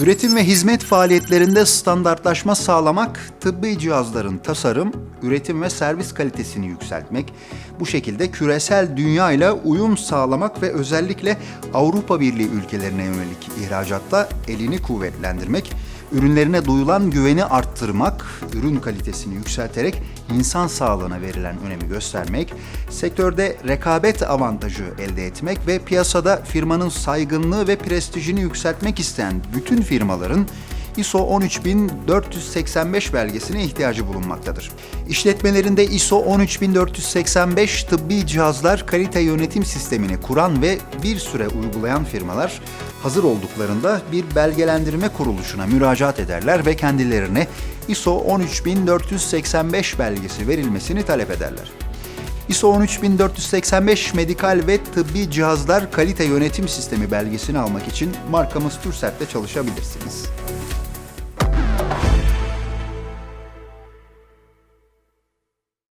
Üretim ve hizmet faaliyetlerinde standartlaşma sağlamak, tıbbi cihazların tasarım, üretim ve servis kalitesini yükseltmek, bu şekilde küresel dünya ile uyum sağlamak ve özellikle Avrupa Birliği ülkelerine yönelik ihracatta elini kuvvetlendirmek, ürünlerine duyulan güveni arttırmak, ürün kalitesini yükselterek insan sağlığına verilen önemi göstermek, sektörde rekabet avantajı elde etmek ve piyasada firmanın saygınlığı ve prestijini yükseltmek isteyen bütün firmaların ISO 13485 belgesine ihtiyacı bulunmaktadır. İşletmelerinde ISO 13485 tıbbi cihazlar kalite yönetim sistemini kuran ve bir süre uygulayan firmalar hazır olduklarında bir belgelendirme kuruluşuna müracaat ederler ve kendilerine ISO 13485 belgesi verilmesini talep ederler. ISO 13485 medikal ve tıbbi cihazlar kalite yönetim sistemi belgesini almak için markamız Türsert'te çalışabilirsiniz.